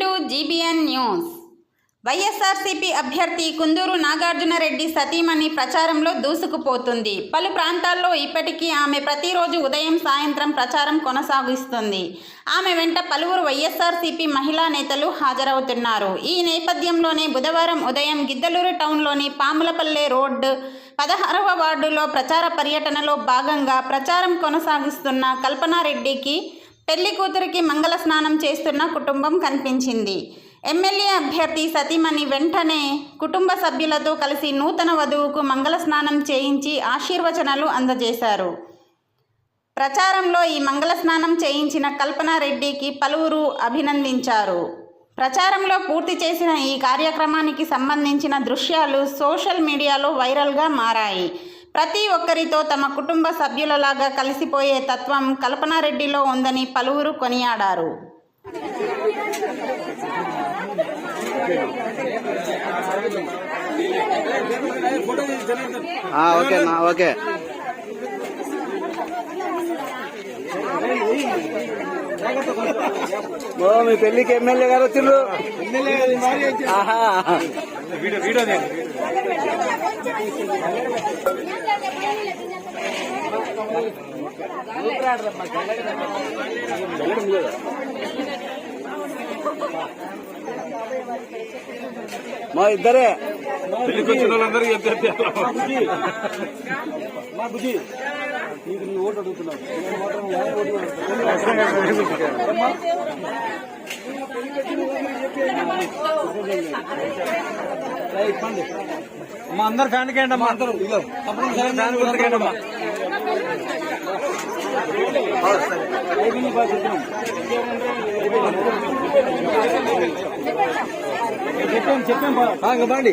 Two GBN news. YSRCP అభ్యర్థి కుందూరు నాగార్జునరెడ్డి సతీమణి ప్రచారంలో దూసుకుపోతుంది. పలు ప్రాంతాల్లో ఇప్పటికీ ఆమె ప్రతిరోజు ఉదయం సాయంత్రం ప్రచారం కొనసాగిస్తుంది. ఆమె వెంట పలువురు వైఎస్ఆర్సీపీ మహిళా నేతలు హాజరవుతున్నారు. ఈ నేపథ్యంలోనే బుధవారం ఉదయం గిద్దలూరు టౌన్లోని పాములపల్లె రోడ్డు పదహారవ వార్డులో ప్రచార పర్యటనలో భాగంగా ప్రచారం కొనసాగిస్తున్న కల్పనారెడ్డికి పెళ్ళి కూతురికి మంగళ స్నానం చేస్తున్న కుటుంబం కనిపించింది. ఎమ్మెల్యే అభ్యర్థి సతీమణి వెంటనే కుటుంబ సభ్యులతో కలిసి నూతన వధువుకు మంగళ స్నానం చేయించి ఆశీర్వచనాలు అందజేశారు. ప్రచారంలో ఈ మంగళ స్నానం చేయించిన కల్పనారెడ్డికి పలువురు అభినందించారు. ప్రచారంలో పూర్తి చేసిన ఈ కార్యక్రమానికి సంబంధించిన దృశ్యాలు సోషల్ మీడియాలో వైరల్గా మారాయి. ప్రతి ఒక్కరితో తమ కుటుంబ సభ్యులలాగా కలిసిపోయే తత్వం కల్పనారెడ్డిలో ఉందని పలువురు కొనియాడారు. Okay okay. మీ పెళ్ళికి ఎమ్మెల్యే గారు వచ్చిండ్రు ఆహా. మా ఇద్దరే. పెళ్ళికి వచ్చిన వాళ్ళందరికీ చెప్తే మా బుద్ధి నీకు నీ ఓటు అడుగుతున్నావు ఇప్పండి. మా అందరు ఫ్యాన్ కేండి అమ్మా. అందరూ ఫ్యాన్ గుర్తుకేయండి అమ్మా. చెప్పాం చెప్పాం బాగా బాండి.